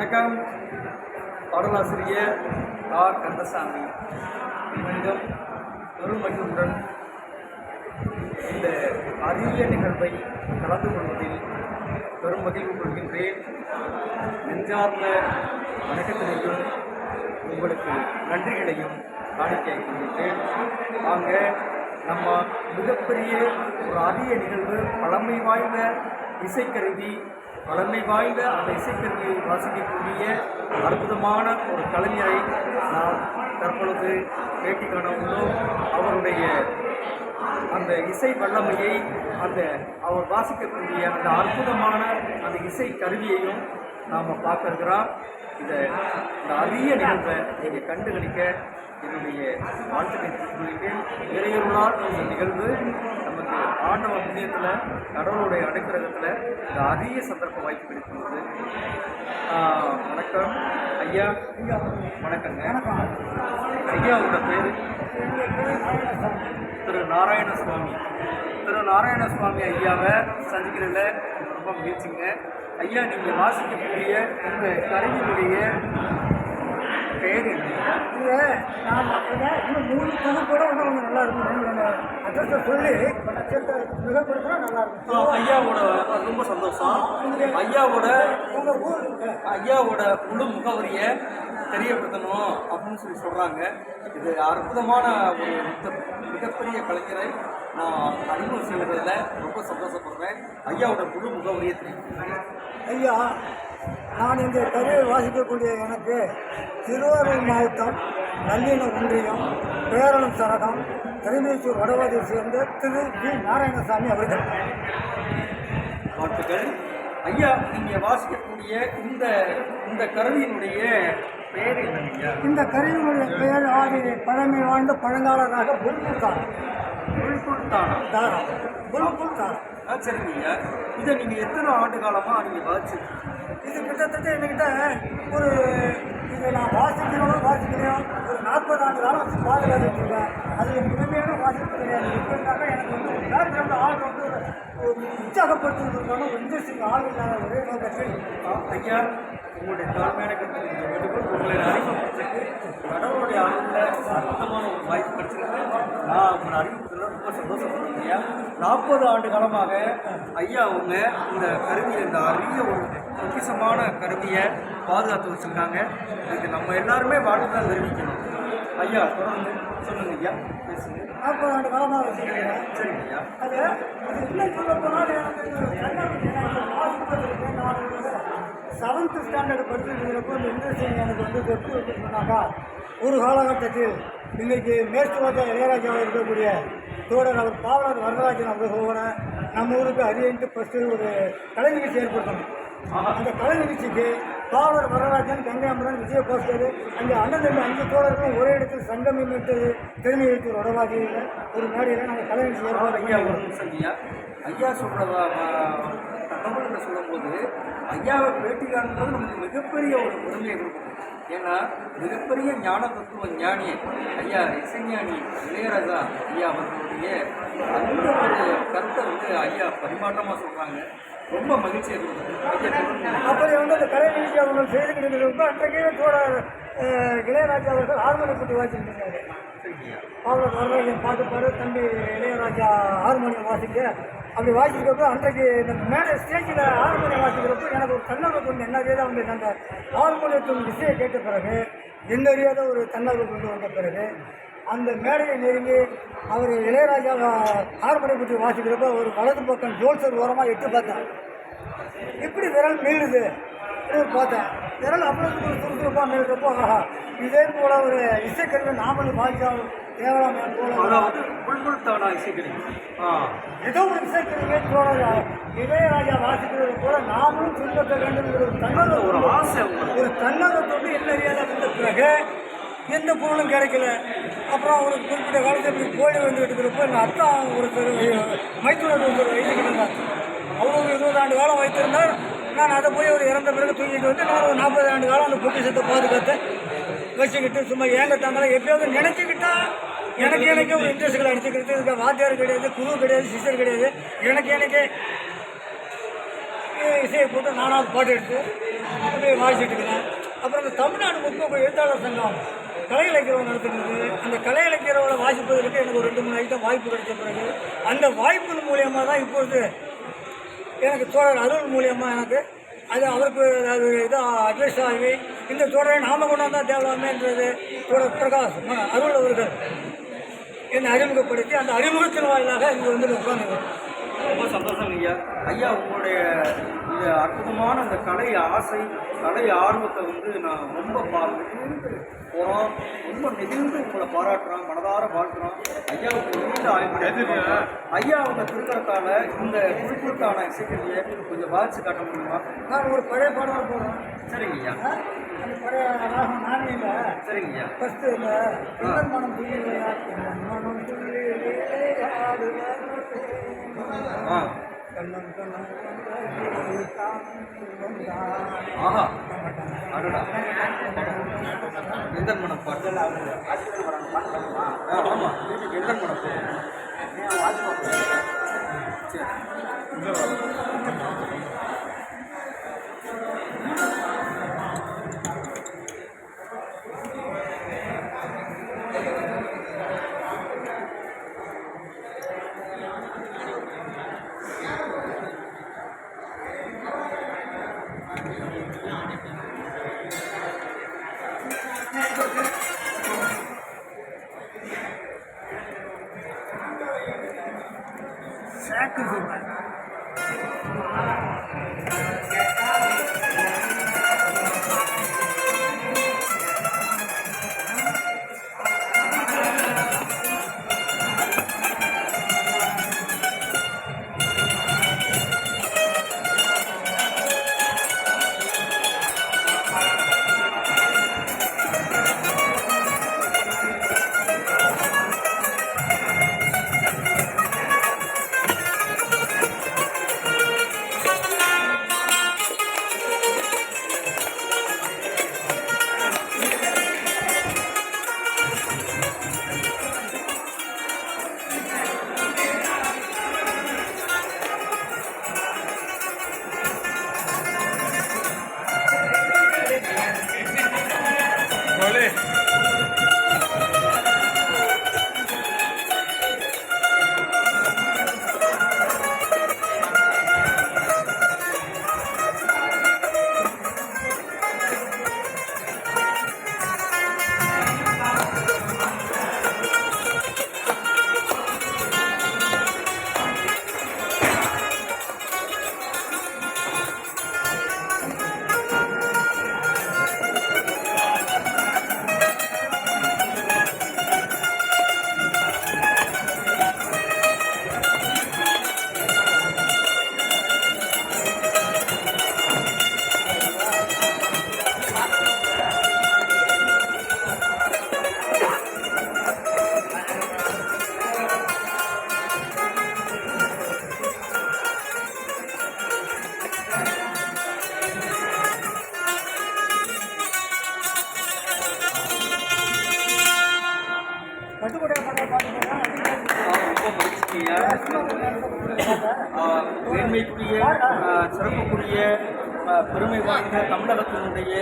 வணக்கம். பாடலாசிரியர் ஆர் கந்தசாமி மீண்டும் பெருமகிழ்வுடன் இந்த அரிய நிகழ்வை கலந்து கொள்வதில் பெரும் மகிழ்வு கொள்கின்றேன். நெஞ்சார்ந்த வணக்கத்தினையும் உங்களுக்கு நன்றிகளையும் காணிக்கை கொள்கின்றேன் வாங்க நம்ம மிகப்பெரிய ஒரு அரிய நிகழ்வு பழமை வாய்ந்த இசைக்கருவி பழமை வாய்ந்த அந்த இசைக்கருவியை வாசிக்கக்கூடிய அற்புதமான ஒரு கலைஞரை நாம் தற்பொழுது பேட்டி காண உள்ளோம் அவருடைய அந்த இசை வல்லமையை அந்த அவர் வாசிக்கக்கூடிய அந்த அற்புதமான அந்த இசை கருவியையும் நாம் பார்க்கிறோம் இதை இந்த அரிய நிகழ்வை நீங்கள் கண்டுகளிக்க என்னுடைய வாழ்த்துக்களை தெரிவிக்கிறேன் இறையருளால் இந்த நிகழ்வு நமக்கு கடவுளுடைய அனுக்கிரகத்தில் இந்த அரிய சந்தர்ப்ப வாய்ப்பு கிடைக்கிறது. வணக்கம். ஐயா ஐயா வணக்கங்க. ஐயாவோட பேர்? திரு நாராயணசுவாமி திரு நாராயணசுவாமி ஐயாவை சந்திக்கிறதுல ரொம்ப மகிழ்ச்சிங்க. ஐயா நீங்கள் வாசிக்கக்கூடிய இந்த கருவியினுடைய என்ன? இது நான் இன்னும் மூணு தொகுப்பு கூட இன்னும் கொஞ்சம் நல்லா இருக்கும் என்னோட அட்ரஸை சொல்லி சேர்த்து மிகப்படுத்தினா நல்லா இருக்கும். ஐயாவோட ரொம்ப சந்தோஷம். ஐயாவோட உங்கள் ஊர் ஐயாவோட முழு முகவரியை தெரியப்படுத்தணும் அப்படின்னு சொல்லி சொல்கிறாங்க இது அற்புதமான ஒரு மிக- மிகப்பெரிய கலைஞரை நான் அறிமுகம் செய்வதில் ரொம்ப சந்தோஷப்படுறேன். ஐயாவோட முழு முகவரியை தெரியும் ஐயா நான் இந்த கருவை வாசிக்கக்கூடிய எனக்கு திருவாரூர் மாவட்டம் நல்லின ஒன்றியம் பேரளம் சரகம் திருநெல்வேலூர் வடவாதியை சேர்ந்த திரு வி நாராயணசாமி அவர்கள். வாழ்த்துக்கள். ஐயா நீங்கள் வாசிக்கக்கூடிய இந்த இந்த கருவியினுடைய பெயர் ஐயா? இந்த கருவியினுடைய பெயர் ஆதி பழமை வாழ்ந்த பழங்காலராக புல்புல் தாரம் புல்புல் தானா தாரம் புல்புல் தாரம் ஆ சரிங்க ஐயா. இதை நீங்கள் எத்தனை ஆண்டு காலமாக நீங்கள் வாசிச்சிருக்கீங்க? இது கிட்டத்தட்ட என்கிட்ட ஒரு இது நான் வாசிக்கிறோம் வாசிக்கிறேன் ஒரு நாற்பது ஆண்டு காலம் வச்சு பாதுகாத்துட்டு இருக்கேன். அதில் முழுமையான வாசிப்பு கிடையாது எப்படின்னாக்கா எனக்கு வந்து பேக்ரவுண்ட் ஆள் வந்து ஒரு உற்சாகப்படுத்துறதுக்கான ஒரு இன்ட்ரெஸ்டிங் ஆள் இல்லாத ஒரே நோக்கத்தில். ஐயா உங்களுடைய தாழ்மையான கருத்து வேண்டுகோள் உங்களை அறிமுகப்படுத்துறதுக்கு கடவுளுடைய அருளில் அற்புதமான ஒரு வாய்ப்பு கிடைச்சிருக்கு. நான் உங்களை அறிமுகத்தில் ரொம்ப சந்தோஷப்படுறேன் ஐயா. நாற்பது ஆண்டு காலமாக ஐயா அவங்க இந்த கருவியை இந்த அரிய ஒரு பொக்கிஷமான கருவியை பாதுகாத்து வச்சுருக்காங்க. இதுக்கு நம்ம எல்லாருமே வாழ்த்துதான் தெரிவிக்கணும். ஐயா தொடர்ந்து சொல்லுங்க ஐயா. பேசுங்க. நாற்பது ஆண்டு காலமாக வச்சுக்கிறேன் சரிங்க ஐயா. அது அது இன்னும் சொல்ல போனால் எனக்கு கண்ணாடி எனக்கு வாசிப்பதற்கு நான் செவன்த் ஸ்டாண்டர்ட் படிச்சிருக்கிறப்போ இந்த இன்ட்ரெஸ்டிங் எனக்கு வந்து எப்படி வச்சுருந்தாக்கா ஒரு காலகட்டத்தில் இன்னைக்கு மேற்கு வட்ட இளையராஜாவாக இருக்கக்கூடிய தோழர் அவர் பாவலர் வரதராஜன் அவர்களோட நம்ம ஊருக்கு அரியன்ட்டு ஃபஸ்ட்டு ஒரு கலை நிகழ்ச்சி ஏற்படுத்தணும். அந்த கலை நிகழ்ச்சிக்கு பாவலர் வரதராஜன் கங்கையாமரன் விஜயபாஸ்கர் அங்கே அண்ணன் தம்பி அஞ்சு தோழர்களும் ஒரே இடத்தில் சங்கமிட்டு திறமை வைத்து வடவாதியில் ஒரு மேடையில் நாங்கள் கலை நிகழ்ச்சி ஏற்பாடு ஐயா ஒரு ஐயா ஐயா சொல்கிறதா சொல்லும்போது ஐயாவை பேட்டி காணும்போது நமக்கு மிகப்பெரிய ஒரு பெருமையை கொடுக்கும். ஏன்னா மிகப்பெரிய ஞான தத்துவ ஞானி ஐயா இசைஞானி இளையராஜா ஐயா அவர்களுடைய அந்த ஒரு கருத்தை வந்து ஐயா பரிமாற்றமாக சொல்கிறாங்க ரொம்ப மகிழ்ச்சியாக இருக்கும் அப்படி வந்து அந்த கலை நிகழ்ச்சி அவங்க செய்துக்கிட்டு ரொம்ப அன்றைக்கே கூட இளையராஜா அவர்கள் ஹார்மோனியம் போட்டு வாசிச்சிருந்தாரு சரிங்க ஐயா பாவலர் வரதராஜன் பாட்டு பாடு தம்பி இளையராஜா ஹார்மோனியம் வாசிக்க. அப்படி வாசிக்கிறப்போ அன்றைக்கு இந்த மேடை ஸ்டேஜில் ஹார்மோனியம் வாசிக்கிறப்போ எனக்கு ஒரு தன்னர்வு கொண்டு என்ன அறியாத வந்து அந்த ஹார்மோனியத்தின் இசையை கேட்ட பிறகு என்னறியாத ஒரு தன்னர்வு கொண்டு வந்த பிறகு அந்த மேடையை நெருங்கி அவர் இளையராஜா ஹார்மோனியம் பற்றி வாசிக்கிறப்போ ஒரு வலது பக்கம் ஜோல்சர் ஓரமாக எட்டு பார்த்தேன். எப்படி விரல் மீளுது? அப்படின்னு பார்த்தேன். விரல் ஒரு சுறுசுறுப்பாக மீளுறப்போ ஆஹா இதே போல ஒரு இசைக்கருவி நாமளும் வாய்ச்சா தேவலாமே போல. ஏதோ ஒரு இசைக்கருவியை தோழர் இளையராஜா வாசிக்கிறது போல நாமளும் பின்பற்ற வேண்டும் ஒரு தன்னர்வு ஒரு ஆசை ஒரு தன்னகத்தோடு என்ன அறியாத வந்த பிறகு எந்த பொருளும் கிடைக்கல. அப்புறம் ஒரு குறிப்பிட்ட காலத்தில் இப்படி கோழி வந்து எடுக்கிறப்போ எங்கள் அத்தா ஒருத்தர் மைத்துனர் ஒருத்தர் வைத்துக்கிட்டு இருந்தார். அவர் ஒரு இருபது ஆண்டு காலம் வைத்திருந்தார். நான் அதை போய் ஒரு இறந்த பிறகு தூக்கிட்டு வந்து நான் ஒரு நாற்பது ஆண்டு காலம் அந்த பொக்கிஷத்தை பாதுகாத்து வச்சுக்கிட்டு சும்மா ஏங்க தாங்களே எப்படியாவது நினச்சிக்கிட்டா எனக்கு எனக்கு ஒரு இன்ட்ரெஸ்ட்களை அடிச்சுக்கிறது இதுக்கு வாத்தியார் கிடையாது குரு கிடையாது சிஸ்டர் கிடையாது. எனக்கு எனக்கு இசையை போட்டு நானாவது பாட்டு எடுத்து அப்படியே வாசிட்டு இருக்கிறேன். அப்புறம் இந்த தமிழ்நாடு முற்போக்கு எழுத்தாளர் சங்கம் கலை இலக்கியம் நடத்துகிறது. அந்த கலை இலக்கியரோட வாசிப்பதற்கு எனக்கு ஒரு ரெண்டு மூணு ஐட்டம் வாய்ப்பு கிடைச்ச பிறகு அந்த வாய்ப்பின் மூலியமாக தான் இப்பொழுது எனக்கு தோழர் அருள் மூலியமாக எனக்கு அது அவருக்கு அது இதாக அட்வைஸ் ஆகி இந்த தோழரை நாம கொண்டாந்தா தேவலாமேன்றது தோழர் பிரகாஷ் அருள் அவர்கள் என்னை அறிமுகப்படுத்தி அந்த அறிமுகத்தின் வாயிலாக இங்கே வந்து உட்காந்துருக்கேன் ரொம்ப சந்தோஷம் ஐயா. ஐயா உங்களுடைய இந்த அற்புதமான அந்த கலை ஆசை கலை ஆர்வத்தை வந்து நான் ரொம்ப பா நெகிழ்ந்து போகிறோம் ரொம்ப நெகிழ்ந்து உங்களை பாராட்டுறோம் மனதார வாழ்த்துறோம். ஐயாவுக்கு நீண்ட ஆய்வு ஐயா அவங்க திருக்கரத்தால் இந்த குறிப்பிட்டான இசைக்கருவியை கொஞ்சம் வாசிச்சு காட்ட முடியுமா? நான் ஒரு பழைய பாடல் போடுறேன். சரிங்க ஐயா? அந்த பழைய ராகம் சரிங்க ஐயா. ஃபஸ்ட்டு மனம் விளையாட்டு மனம் துள்ளி ஆஹா. அடடா. எந்த மனம் பாட்டு. ஆமாம் எந்த மனம். சரி Caraca, Vilmar. சிறப்புக்குரிய பெருமை வாய்ந்த தமிழகத்தினுடைய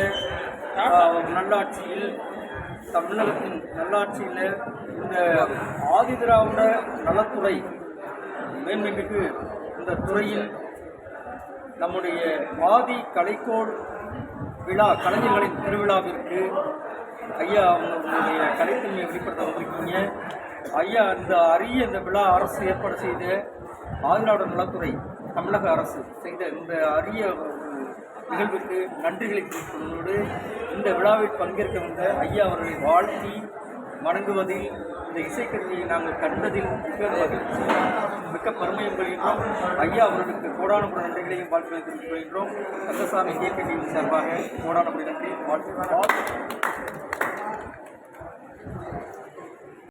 நல்லாட்சியில் தமிழகத்தின் நல்லாட்சியில் இந்த ஆதிதிராவிட நலத்துறை மேன்மைமிகு இந்த துறையில் நம்முடைய ஆதி கலைக்கோள் விழா கலைஞர்களின் திருவிழாவிற்கு ஐயா உங்களுடைய கலைத்தன்மையை வெளிப்படுத்த வந்திருக்கீங்க. ஐயா இந்த அரிய இந்த விழா அரசு ஏற்பாடு செய்த ஆதிராவிட நலத்துறை தமிழக அரசு செய்த இந்த அரிய நிகழ்வுக்கு நன்றிகளை குறிப்பதோடு இந்த விழாவில் பங்கேற்க வந்த ஐயா அவர்களை வாழ்த்தி வணங்குவதில் இந்த இசைக்கருவியை நாங்கள் கண்டதில் மிக மகிழ்ச்சி. மிக்க பெருமையும் கொள்கின்றோம். ஐயா அவர்களுக்கு கோடானபுர நன்றிகளையும் வாழ்த்துக்களை தெரிவித்துக் கொள்கின்றோம். கந்தசாமி இயக்கத்தின் சார்பாக கோடானபுரி நன்றி வாழ்த்து